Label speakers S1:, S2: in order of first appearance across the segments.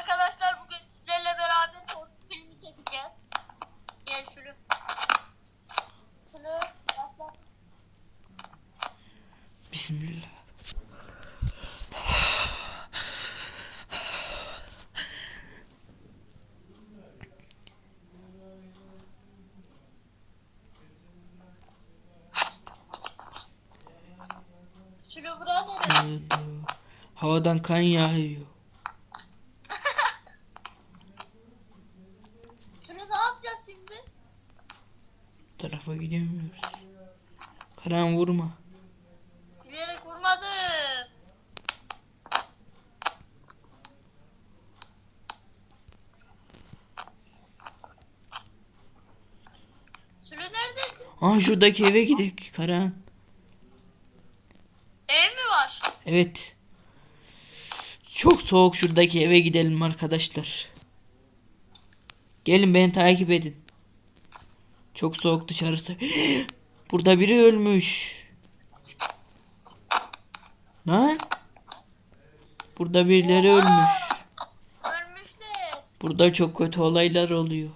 S1: arkadaşlar bugün sizlerle beraber korku filmi çekeceğiz. Gel şunu. Şunu yapma.
S2: Bismillah.
S1: Şunu buraya nereye?
S2: Havadan kan yağıyor.
S1: Şunu ne yapacağız şimdi?
S2: Bu tarafa gidemiyoruz. Karan vurma.
S1: Bilerek vurmadım. Şunu neredesin?
S2: Aa şuradaki eve gidelim Karan.
S1: Ev mi var?
S2: Evet. Çok soğuk şuradaki eve gidelim arkadaşlar. Gelin beni takip edin. Çok soğuk dışarısı. Burada biri ölmüş. Lan? Burada birileri ölmüş.
S1: Ölmüşler.
S2: Burada çok kötü olaylar oluyor.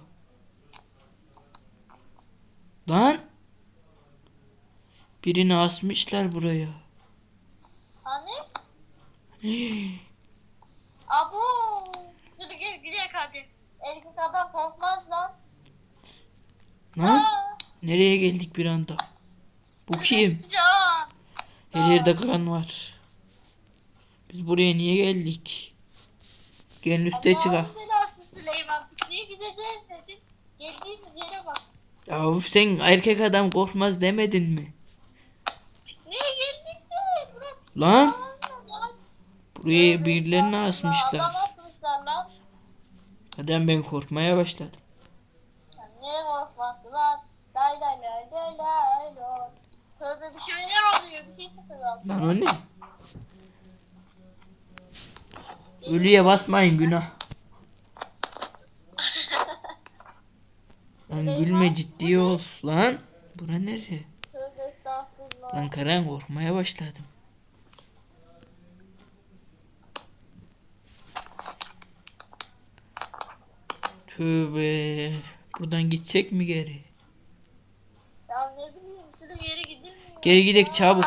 S2: Lan? Birini asmışlar buraya.
S1: Hani? Abu. Şunu gel gidelim hadi. Erkek adam korkmaz lan.
S2: Lan? Nereye geldik bir anda? Bu kim? Her yerde kan var. Biz buraya niye geldik? Gelin üste çıkak.
S1: Allah'ın belası Süleyman. Pikniğe gideceğiz dedin. Geldiğimiz yere bak.
S2: Ya uf, sen erkek adam korkmaz demedin mi?
S1: Pikniğe geldik de.
S2: Lan buraya birilerini asmışlar.
S1: Adam
S2: ben korkmaya başladım.
S1: Tövbe bir şeyler oluyor. Bir şey çıkıyor.
S2: Lan o ne? Ölüye basmayın günah. Lan gülme ciddi ol. Lan bura nere?
S1: Tövbe estağfurullah.
S2: Lan Karan korkmaya başladım. Tövbe. Buradan gidecek mi geri?
S1: Ya ne bileyim. Şunu geri gidilmiyor.
S2: Geri gidek çabuk.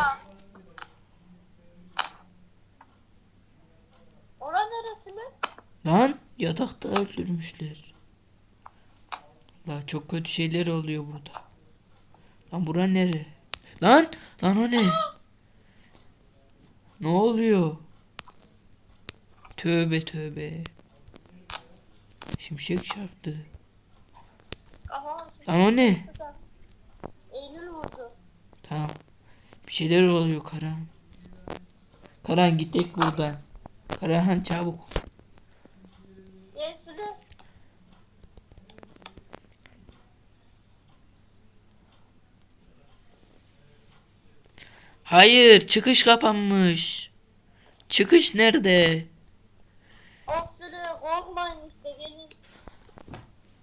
S1: Ora neresi mi?
S2: Lan yatakta öldürmüşler. La çok kötü şeyler oluyor burada. Lan bura nere? Lan lan o ne? Ne oluyor? Tövbe tövbe. Şimşek çarptı. Lan o ne?
S1: Eylül vurdu.
S2: Tamam. Bir şeyler oluyor Karan. Karan gittik buradan. Karahan çabuk. Hayır çıkış kapanmış. Çıkış nerede?
S1: Şunu korkmayın işte gelin.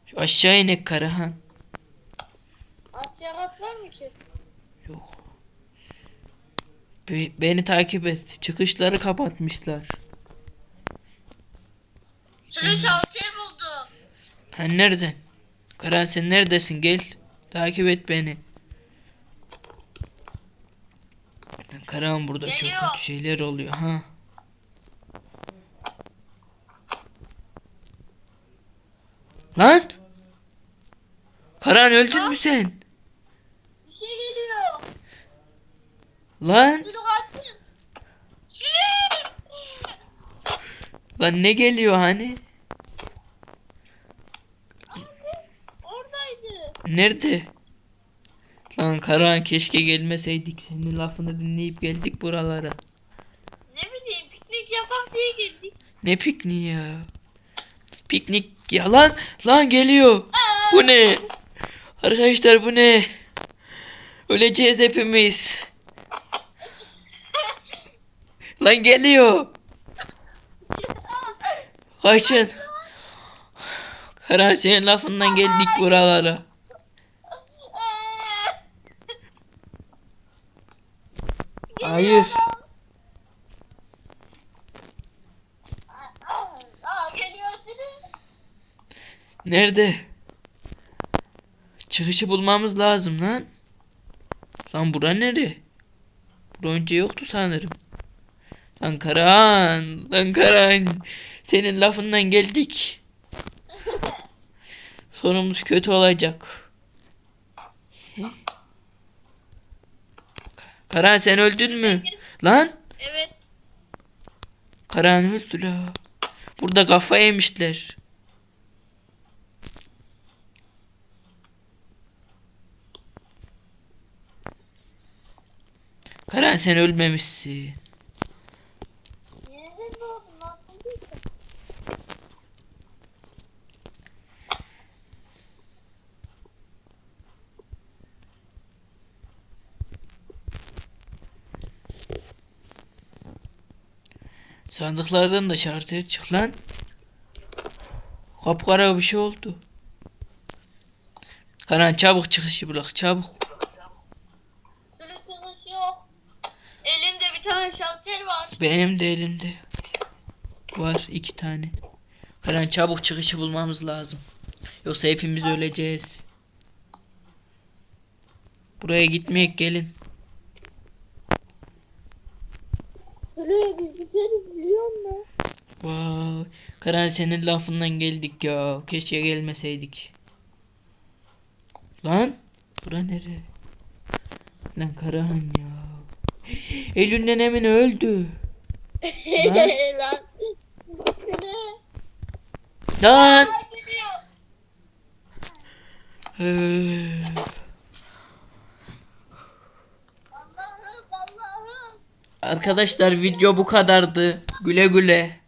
S2: Şu aşağı inek Karahan.
S1: Aşağı kat var mı ki?
S2: Beni takip et. Çıkışları kapatmışlar.
S1: Şunu şalter buldum.
S2: Ha nereden? Karan sen neredesin? Gel. Takip et beni. Karan burada çok
S1: Geliyor.
S2: kötü şeyler oluyor ha. Lan! Karan öldün mü sen?
S1: Bir şey geliyor.
S2: Lan! Lan ne geliyor hani?
S1: Oradaydı.
S2: Nerede? Lan Karan keşke gelmeseydik. Senin lafını dinleyip geldik buralara.
S1: Ne bileyim piknik yapak diye geldik.
S2: Ne pikniği ya? Piknik ya lan lan geliyor. Bu ne? Arkadaşlar bu ne? Öleceğiz hepimiz. Lan geliyor. Kaçın. Karan senin lafından geldik buralara. Hayır. Nerede? Çıkışı bulmamız lazım lan. Lan bura nere? Bura önce yoktu sanırım. Lan Karan, lan Karan. Senin lafından geldik. Sonumuz kötü olacak. Karan sen öldün mü? Lan
S1: Evet.
S2: Karan öldü la. Burada kafa yemişler. Karan sen ölmemişsin. Sandıklardan da şartı çık lan. Kapkara bir şey oldu. Karan çabuk çıkışı bırak çabuk.
S1: Sürü çıkış yok. Elimde bir tane şalter var.
S2: Benim de elimde. Var iki tane. Karan çabuk çıkışı bulmamız lazım. Yoksa hepimiz öleceğiz. Buraya gitmeyek gelin.
S1: Sürü biz biteriz biliyor musun?
S2: Vay. Karan senin lafından geldik ya. Keşke gelmeseydik. Lan. Bura nere? Lan Karan ya. Eylül nenemin öldü. Lan.
S1: Lan.
S2: Arkadaşlar video bu kadardı. Güle güle.